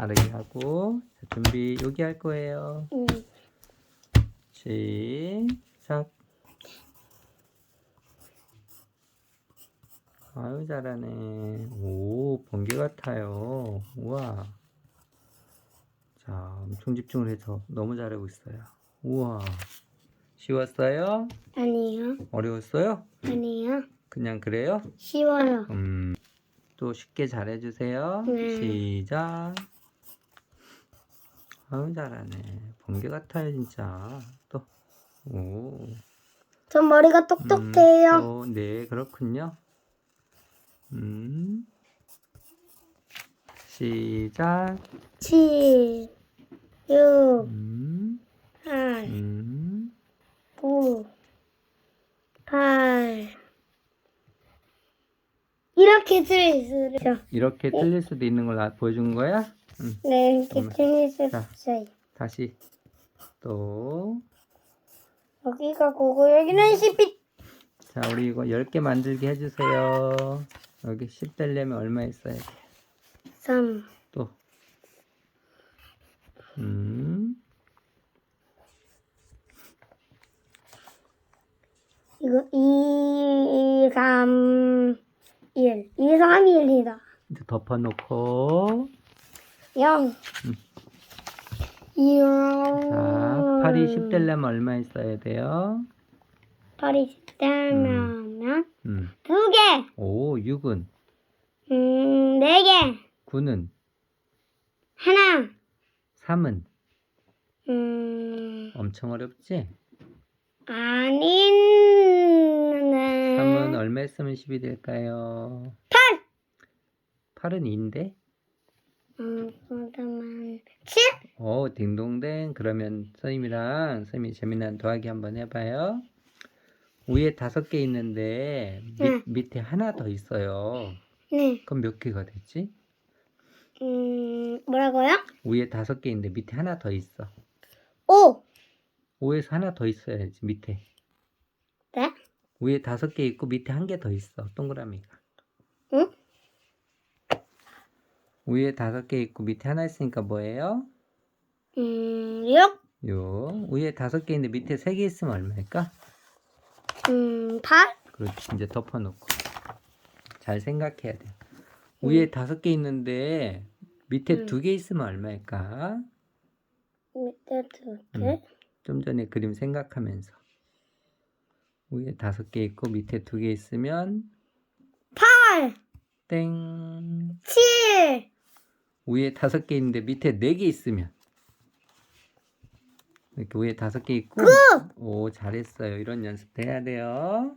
바르게 하고 자, 준비 여기 할 거예요. 음. 시작. 아유 잘하네. 오 번개 같아요. 우와. 자 엄청 집중을 해서 너무 잘하고 있어요. 우와. 쉬웠어요? 아니요. 어려웠어요? 아니요. 그냥 그래요? 쉬워요. 음. 또 쉽게 잘해주세요. 네. 시작. 아유 잘하네. 번개 같아요 진짜. 또. 오. 전 머리가 똑똑해요. 음, 또, 네, 그렇군요. 음. 시작. 7, 6, 음. 8, 음. 9, 8. 이렇게 들으세요. 이렇게 틀릴 수도 있는 걸 나- 보여준 거야? 음. 네, 이렇게 음. 들으셨어요. 다시 또. 여기가 고고 여기는 10이 자, 우리 이거 10개 만들게 해주세요. 여기 10 되려면 얼마 있어야 돼? 3. 또. 음. 이거 2, 3, 1. 2, 3, 1이다. 이제 덮어놓고. 0. 음. 0. 자, 8이 10 되려면 얼마 있어야 돼요? 8이 10 되면 음. 두 개. 오, 6은? 음, 네 개. 9는? 하나. 3은? 음, 엄청 어렵지? 아닌. 3은 얼마 있으면 10이 될까요? 8. 8은 2인데? 음, 그러면 7. 오, 딩동댕. 그러면 선생님이랑 선생님이 재미난 더하기 한번 해봐요. 위에 다섯 개 있는데 밑, 응. 밑에 하나 더 있어요. 네. 그럼 몇 개가 되지? 음, 뭐라고요? 위에 다섯 개 있는데 밑에 하나 더 있어. 5. 5에서 하나 더 있어야지 밑에. 네? 위에 다섯 개 있고 밑에 한 개 더 있어. 동그라미가. 응? 위에 다섯 개 있고 밑에 하나 있으니까 뭐예요? 음, 6. 요 위에 다섯 개 있는데 밑에 세 개 있으면 얼마일까? 음, 8. 그렇지 이제 덮어놓고 잘 생각해야 돼. 위에 다섯 개 있는데 밑에 음. 두개 있으면 얼마일까? 밑에 두 개. 음. 좀 전에 그림 생각하면서 위에 다섯 개 있고 밑에 두 개 있으면 8. 땡 7. 위에 다섯 개 있는데 밑에 네 개 있으면 이렇게 위에 다섯 개 있고 오 잘했어요 이런 연습도 해야 돼요